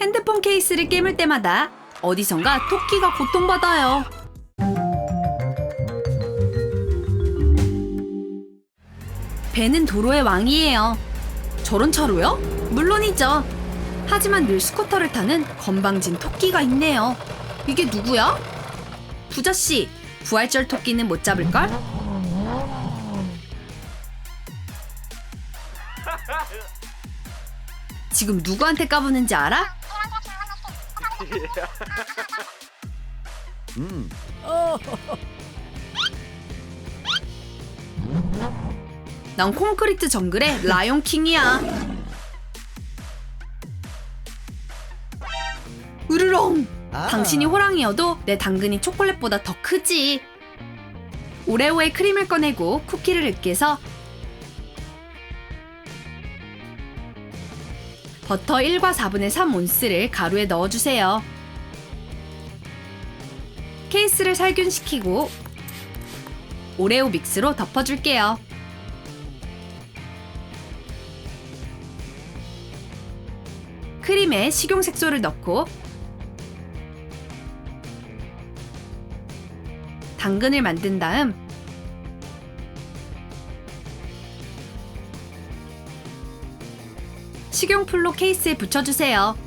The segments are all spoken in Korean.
핸드폰 케이스를 깨물 때마다 어디선가 토끼가 고통받아요. 배는 도로의 왕이에요. 저런 차로요? 물론이죠. 하지만 늘 스쿠터를 타는 건방진 토끼가 있네요. 이게 누구야? 부자씨, 부활절 토끼는 못 잡을걸? 지금 누구한테 까부는지 알아? 난 콘크리트 정글의 라이온 킹이야. 으르렁! 당신이 호랑이여도 내 당근이 초콜릿보다 더 크지. 오레오의 크림을 꺼내고 쿠키를 으깨서 버터 1과 4분의 3 온스를 가루에 넣어주세요. 케이스를 살균시키고 오레오 믹스로 덮어줄게요. 크림에 식용색소를 넣고 당근을 만든 다음 식용풀로 케이스에 붙여주세요.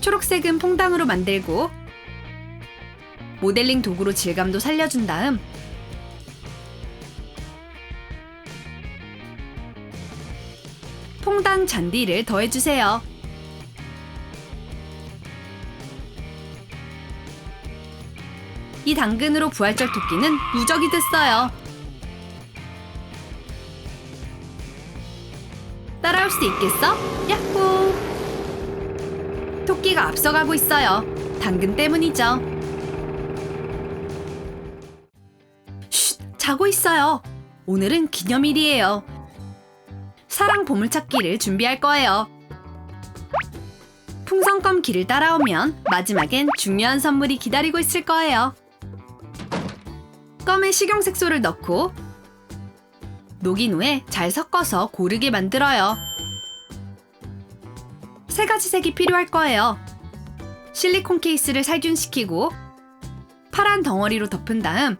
초록색은 퐁당으로 만들고 모델링 도구로 질감도 살려준 다음 퐁당 잔디를 더해주세요. 이 당근으로 부활절 토끼는 무적이 됐어요. 수 있겠어? 야호! 토끼가 앞서가고 있어요. 당근 때문이죠. 쉿, 자고 있어요. 오늘은 기념일이에요. 사랑 보물찾기를 준비할 거예요. 풍선껌 길을 따라오면 마지막엔 중요한 선물이 기다리고 있을 거예요. 껌에 식용색소를 넣고 녹인 후에 잘 섞어서 고르게 만들어요. 세 가지 색이 필요할 거예요. 실리콘 케이스를 살균시키고 파란 덩어리로 덮은 다음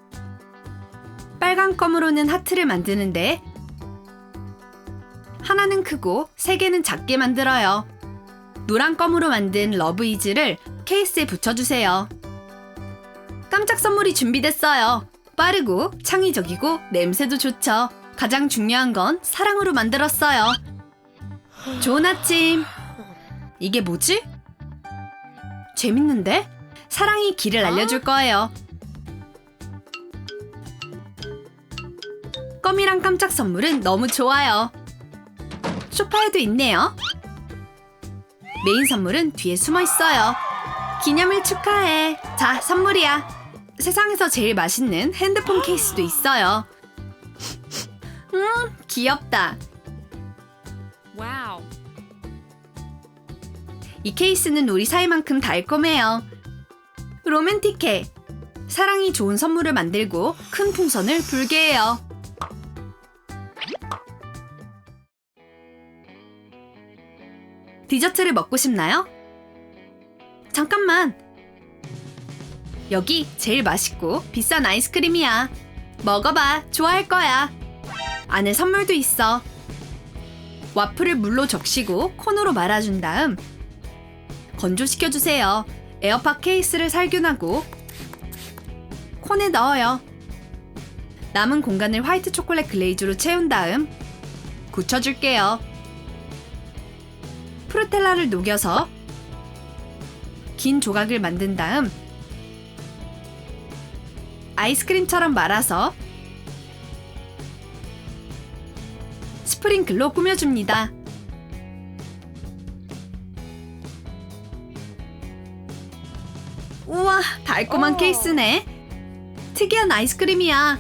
빨간 껌으로는 하트를 만드는데 하나는 크고 세 개는 작게 만들어요. 노란 껌으로 만든 러브이즈를 케이스에 붙여주세요. 깜짝 선물이 준비됐어요. 빠르고 창의적이고 냄새도 좋죠. 가장 중요한 건 사랑으로 만들었어요. 좋은 아침. 이게 뭐지? 재밌는데? 사랑이 길을 알려줄 거예요. 껌이랑 깜짝 선물은 너무 좋아요. 소파에도 있네요. 메인 선물은 뒤에 숨어 있어요. 기념일 축하해. 자, 선물이야. 세상에서 제일 맛있는 핸드폰 케이스도 있어요. 음, 귀엽다. Wow. 이 케이스는 우리 사이만큼 달콤해요. 로맨틱해. 사랑이 좋은 선물을 만들고 큰 풍선을 불게 해요. 디저트를 먹고 싶나요? 잠깐만. 여기 제일 맛있고 비싼 아이스크림이야. 먹어봐. 좋아할 거야. 안에 선물도 있어. 와플을 물로 적시고 콘으로 말아준 다음 건조시켜주세요. 에어팟 케이스를 살균하고 콘에 넣어요. 남은 공간을 화이트 초콜릿 글레이즈로 채운 다음 굳혀줄게요. 프루텔라를 녹여서 긴 조각을 만든 다음 아이스크림처럼 말아서 스프링클로 꾸며줍니다. 달콤한 어. 케이스네. 특이한 아이스크림이야.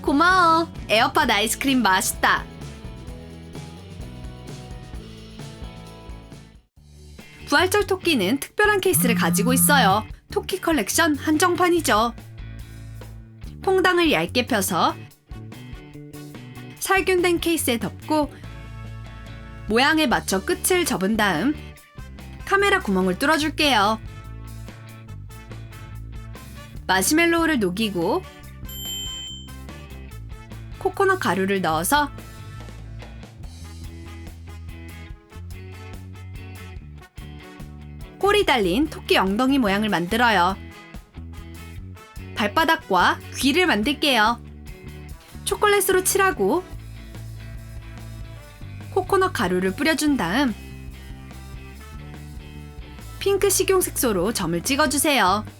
고마워. 에어팟 아이스크림 맛있다. 부활절 토끼는 특별한 케이스를 가지고 있어요. 토끼 컬렉션 한정판이죠. 퐁당을 얇게 펴서 살균된 케이스에 덮고 모양에 맞춰 끝을 접은 다음 카메라 구멍을 뚫어줄게요. 마시멜로우를 녹이고 코코넛 가루를 넣어서 꼬리 달린 토끼 엉덩이 모양을 만들어요. 발바닥과 귀를 만들게요. 초콜릿으로 칠하고 코코넛 가루를 뿌려준 다음 핑크 식용 색소로 점을 찍어주세요.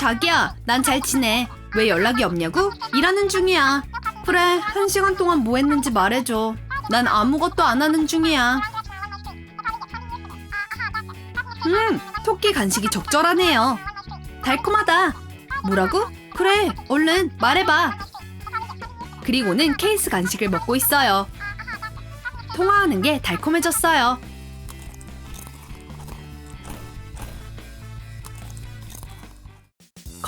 자기야, 난 잘 지내. 왜 연락이 없냐고? 일하는 중이야. 그래, 한 시간 동안 뭐 했는지 말해줘. 난 아무것도 안 하는 중이야. 음, 토끼 간식이 적절하네요. 달콤하다. 뭐라고? 그래, 얼른 말해봐. 그리고는 케이스 간식을 먹고 있어요. 통화하는 게 달콤해졌어요.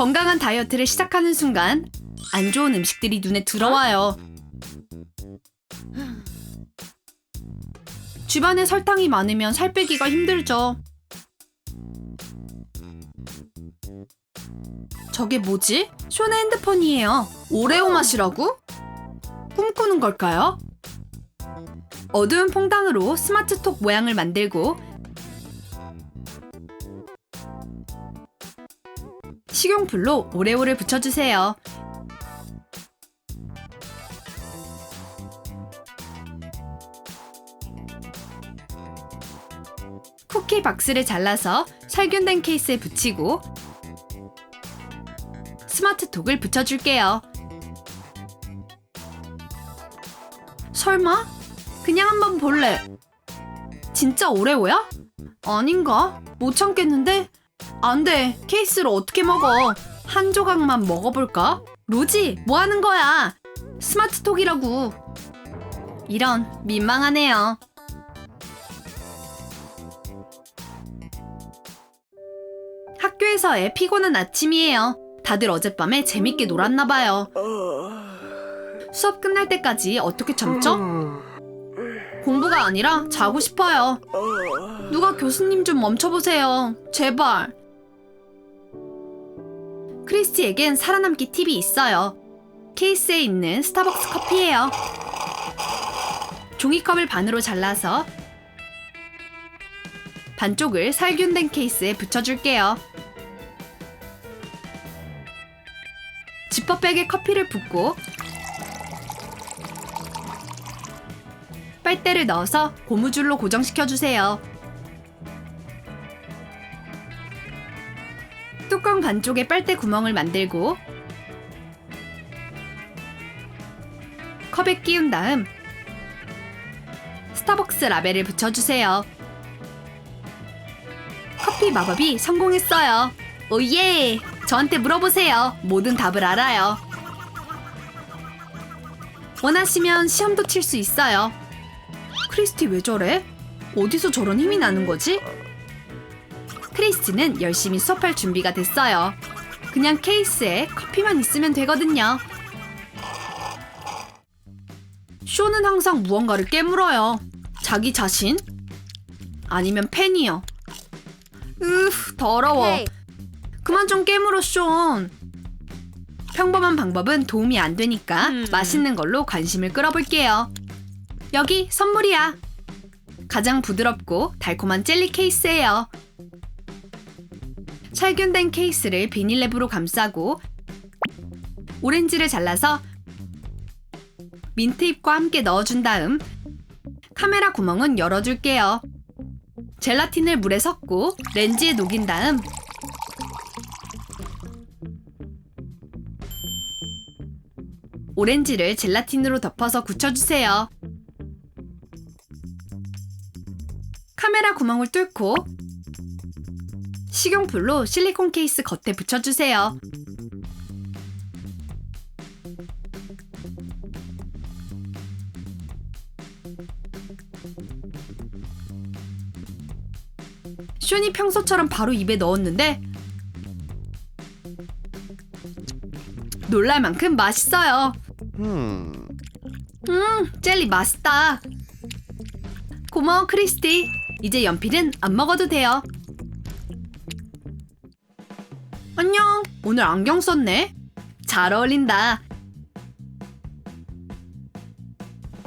건강한 다이어트를 시작하는 순간 안 좋은 음식들이 눈에 들어와요. 주변에 설탕이 많으면 살 빼기가 힘들죠. 저게 뭐지? 쇼네 핸드폰이에요. 오레오 맛이라고? 꿈꾸는 걸까요? 어두운 퐁당으로 스마트톡 모양을 만들고 식용풀로 오레오를 붙여주세요. 쿠키 박스를 잘라서 살균된 케이스에 붙이고 스마트톡을 붙여줄게요. 설마? 그냥 한번 볼래. 진짜 오레오야? 아닌가? 못 참겠는데? 안 돼. 케이스를 어떻게 먹어? 한 조각만 먹어볼까? 로지, 뭐 하는 거야? 스마트톡이라고. 이런, 민망하네요. 학교에서의 피곤한 아침이에요. 다들 어젯밤에 재밌게 놀았나 봐요. 수업 끝날 때까지 어떻게 참죠? 공부가 아니라 자고 싶어요. 누가 교수님 좀 멈춰보세요. 제발. 크리스티에겐 살아남기 팁이 있어요. 케이스에 있는 스타벅스 커피예요. 종이컵을 반으로 잘라서 반쪽을 살균된 케이스에 붙여줄게요. 지퍼백에 커피를 붓고 빨대를 넣어서 고무줄로 고정시켜주세요. 반쪽에 빨대 구멍을 만들고 컵에 끼운 다음 스타벅스 라벨을 붙여주세요. 커피 마법이 성공했어요. 오예! 저한테 물어보세요. 모든 답을 알아요. 원하시면 시험도 칠 수 있어요. 크리스티 왜 저래? 어디서 저런 힘이 나는 거지? 크리스티는 열심히 수업할 준비가 됐어요. 그냥 케이스에 커피만 있으면 되거든요. 쇼는 항상 무언가를 깨물어요. 자기 자신? 아니면 팬이요. 으, 더러워. 헤이. 그만 좀 깨물어, 쇼. 평범한 방법은 도움이 안 되니까 음. 맛있는 걸로 관심을 끌어볼게요. 여기 선물이야. 가장 부드럽고 달콤한 젤리 케이스예요. 살균된 케이스를 비닐랩으로 감싸고 오렌지를 잘라서 민트잎과 함께 넣어준 다음 카메라 구멍은 열어줄게요. 젤라틴을 물에 섞고 렌즈에 녹인 다음 오렌지를 젤라틴으로 덮어서 굳혀주세요. 카메라 구멍을 뚫고 식용풀로 실리콘 케이스 겉에 붙여주세요. 쇼니 평소처럼 바로 입에 넣었는데 놀랄 만큼 맛있어요. Hmm. 음, 젤리 맛있다. 고마워, 크리스티. 이제 연필은 안 먹어도 돼요. 안녕. 오늘 안경 썼네. 잘 어울린다.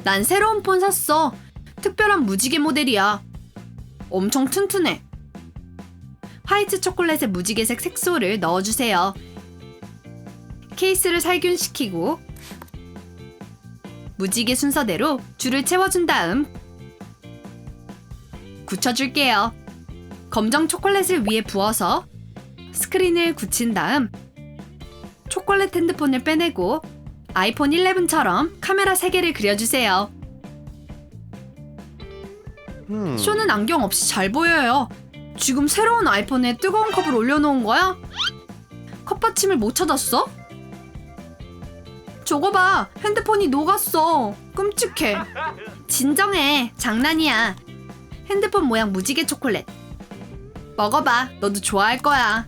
난 새로운 폰 샀어. 특별한 무지개 모델이야. 엄청 튼튼해. 화이트 초콜릿에 무지개색 색소를 넣어주세요. 케이스를 살균시키고 무지개 순서대로 줄을 채워준 다음 굳혀줄게요. 검정 초콜릿을 위에 부어서 스크린을 굳힌 다음 초콜릿 핸드폰을 빼내고 아이폰 11처럼 카메라 3개를 그려주세요. Hmm. 쇼는 안경 없이 잘 보여요. 지금 새로운 아이폰에 뜨거운 컵을 올려놓은 거야? 컵 받침을 못 찾았어? 저거 봐, 핸드폰이 녹았어. 끔찍해. 진정해, 장난이야. 핸드폰 모양 무지개 초콜릿. 먹어봐, 너도 좋아할 거야.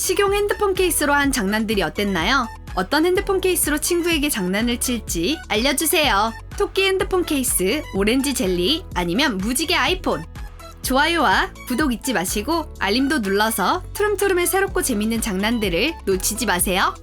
식용 핸드폰 케이스로 한 장난들이 어땠나요? 어떤 핸드폰 케이스로 친구에게 장난을 칠지 알려주세요. 토끼 핸드폰 케이스, 오렌지 젤리, 아니면 무지개 아이폰. 좋아요와 구독 잊지 마시고 알림도 눌러서 투름투름의 새롭고 재밌는 장난들을 놓치지 마세요.